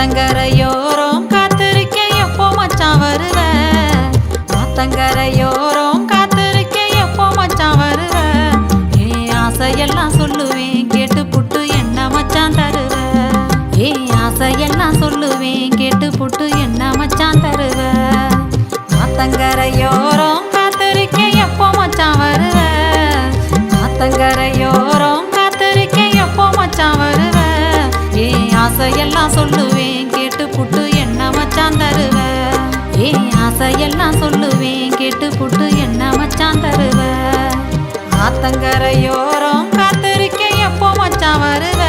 ஆத்தங்கரையோரம் காத்திருக்கேன். எப்போ மச்சான் வருத ஆத்தங்கரையோரம் காத்திருக்கேன். எப்போ மச்சான் வருத ஏன் ஆசையெல்லாம் சொல்லுவேன். கேட்டு புட்டு என்ன மச்சான் தருவ? ஏன் ஆசையெல்லாம் சொல்லுவேன். கேட்டு புட்டு என்ன மச்சான் தருவ? ஆத்தங்கரையோரம் காத்திருக்கேன். எப்போ மச்சான் வருத ஆத்தங்கரையோரம் காத்திருக்கேன். எப்போ மச்சான் வருவ? ஆசையெல்லாம் சொல்லுவேன் கேட்டு புட்டு என்ன மச்சான் தருவ? ஏன் ஆசையெல்லாம் சொல்லுவேன் கேட்டு புட்டு என்ன மச்சான் தருவ? ஆத்தங்கரையோரம் காத்திருக்க எப்போ மச்சான் வருவ?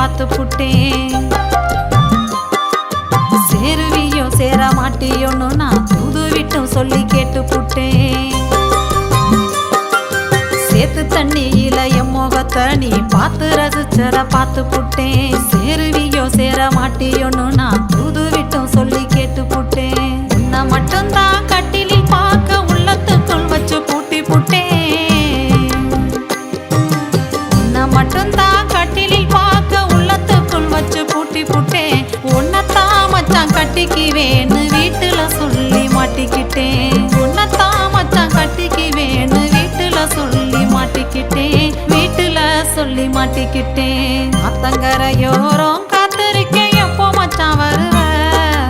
பார்த்து புட்டேன். சேருவியோ சேர மாட்டியோன்னு நான் தூது விட்டும் சொல்லி கேட்டு புட்டேன். சேத்து தண்ணியில என் முகத்தை நீ பார்த்து ரசிச்சத பார்த்து புட்டேன். சேருவியோ சேர மாட்டியோன்னு நான் தூது கட்டிக்குவேன்னு வீட்டுல சொல்லி மாட்டிக்கிட்டேன். உன்னத்தான் மச்சான் கட்டிக்குவேன்னு வீட்டுல சொல்லி மாட்டிக்கிட்டேன். வீட்டுல சொல்லி மாட்டிக்கிட்டேன். அத்தங்கரையோரம் காத்திருக்கேன். எப்போ மச்சான் வருவ?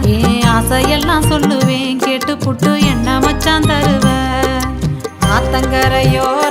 ஏன் ஆசையெல்லாம் சொல்லுவேன். கேட்டு புட்டு என்ன மச்சான் தருவ? ஆத்தங்கரையோரம்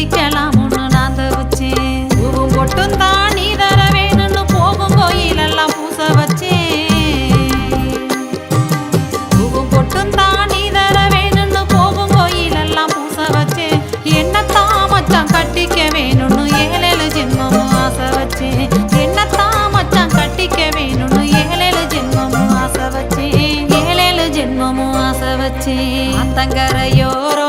கட்டிக்கலாம்னு நான் தவிச்சேன். பூவும் பொட்டும் தான் நீ தர வேணும்னு போகும் கோயிலெல்லாம் பூச வச்சேன். பூவும் பொட்டும் தான் நீ தர வேணும்னு போகும் கோயிலெல்லாம் பூச வச்சேன். என்னத்தான் மச்சான் கட்டிக்க வேணும்னு ஏழேழு ஜென்மமும் ஆசை வச்சேன். என்னத்தான் மச்சான் கட்டிக்க வேணும்னு ஏழேழு ஜென்மமும் ஆசை வச்சேன். ஏழேழு ஜென்மமும் ஆசை வச்சேன். ஆத்தங்கரையோரம்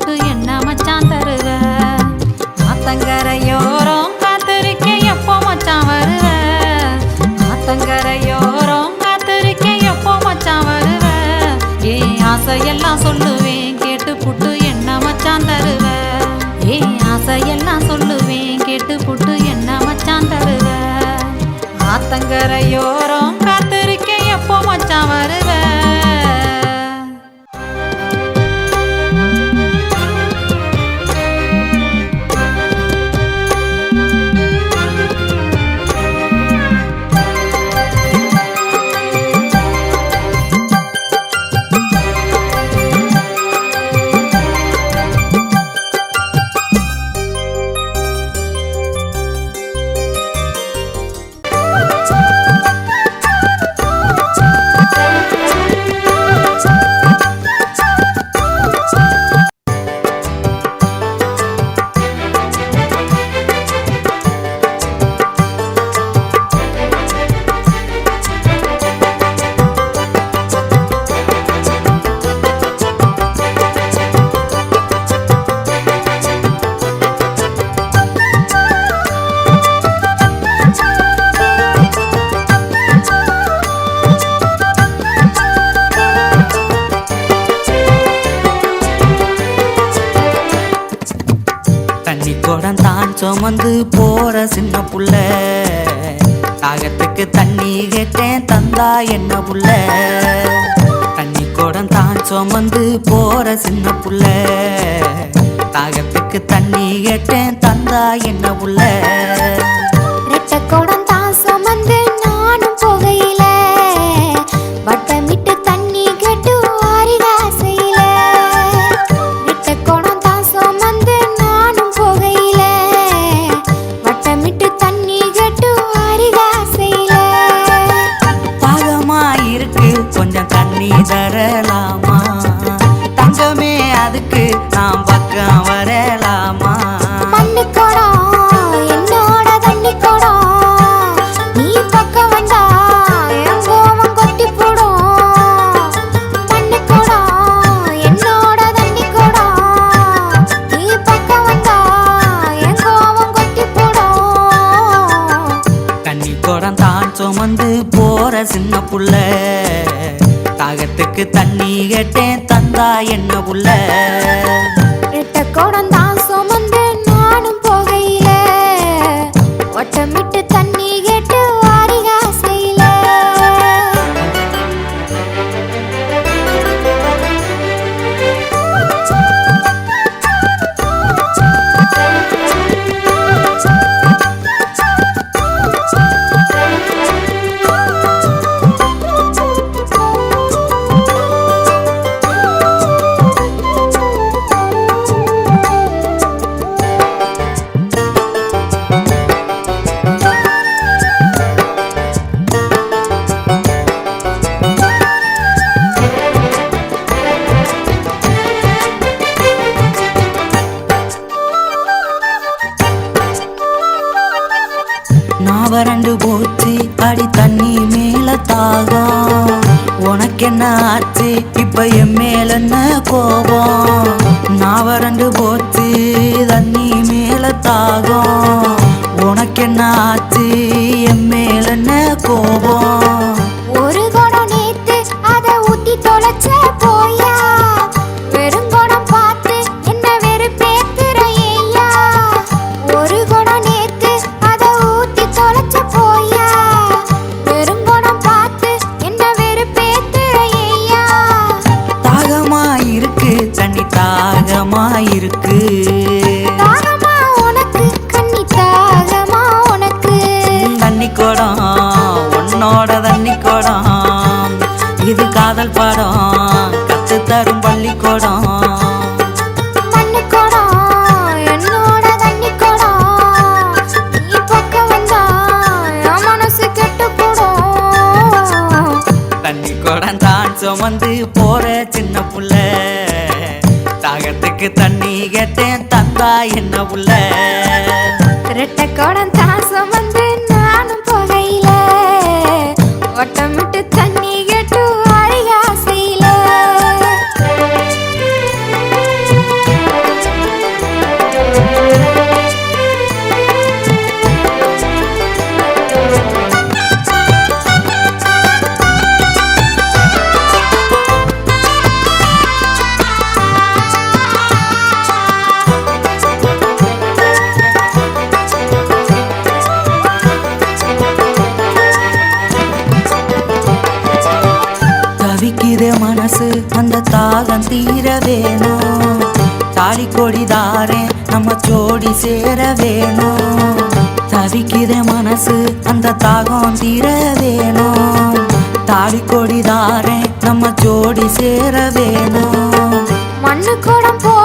கேட்டு என்ன மச்சான் தருவ? ஆத்தங்கரையோரம் காத்திருக்க எப்போ மச்சான் வருவ? ஆத்தங்கரையோரம் காத்திருக்க எப்போ மச்சான் வருவ? ஏன் ஆசையெல்லாம் சொல்லுவேன் கேட்டு புட்டு என்ன மச்சான் தருவ? ஏன் ஆசையெல்லாம் சொல்லுவேன் கேட்டு புட்டு என்ன மச்சான் தருவ? ஆத்தங்கரையோரம் காத்திருக்க எப்போ மச்சான் வருவ? Música சுமந்து போற சின்ன புள்ள. தாகத்துக்கு தண்ணி கேட்டேன் தந்தா என்ன புள்ள. தண்ணி குடம் தான் சுமந்து போற சின்ன புள்ள. தாகத்துக்கு தண்ணி கேட்டேன் தந்தா என்ன புள்ள. ரெட்ட குடம் தான் சுமந்து நானும் போகையில சின்ன புள்ள. தாகத்துக்கு தண்ணி கேட்டேன் தந்தா என்ன புள்ள. ரெட்டை ஆச்சு என் மேல என்ன கோபம்? ஒரு குடம் நேத்து அத ஊத்தி தொலைச்ச போயா? வெறும் குடம் பார்த்து என்ன வெறுப்பேத்துற ஏயா ஒரு குடம் நேத்து அத ஊத்தி தொலைச்ச போயா? வெறும் குடம் பார்த்து என்ன வெறுப்பேத்துற ஏயா தாகமா இருக்கு தண்ணி தாகமா இருக்கு உன்னோட தண்ணி குடம் இது காதல் படம் கத்து தரும் பள்ளிக்கூடம். சுமந்து போற சின்ன புள்ள. தாகத்துக்கு தண்ணி கேட்டேன் தந்தா என்ன புள்ள ரெட்டை குடம் ஜோடி சேர வேணும். தவிக்கிற மனசு அந்த தாகம் தீர வேணும். தாடி கொடி தாரேன் நம்ம ஜோடி சேர வேணும். மண்ணு கூட போல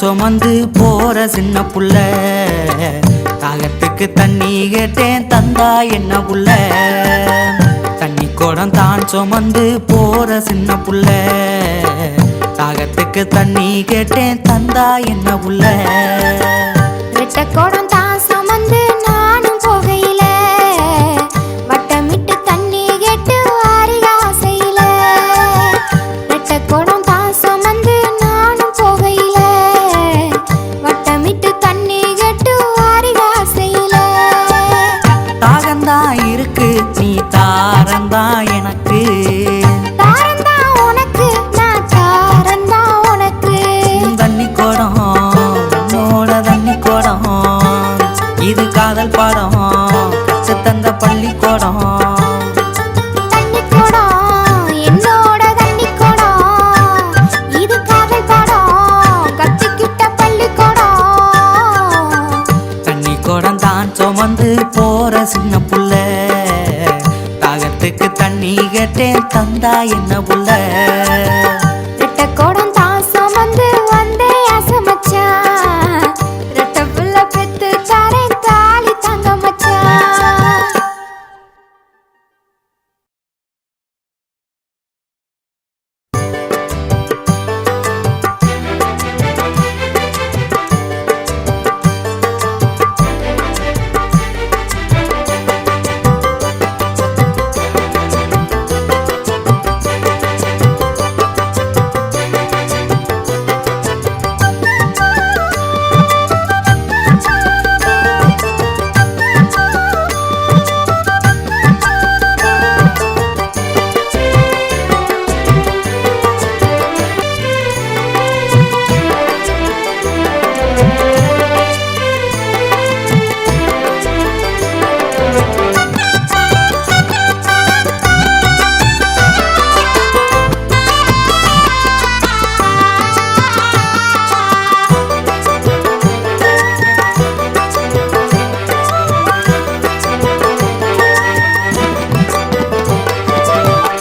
சுமந்து போற சின்ன புள்ள. தாகத்துக்கு தண்ணி கேட்டேன் தந்தா என்ன புள்ள தண்ணி குடம் தான் சுமந்து போற சின்ன புள்ள. தாகத்துக்கு தண்ணி கேட்டேன் தந்தா என்ன புள்ள கேட்டேன் தந்தா என்ன உள்ள?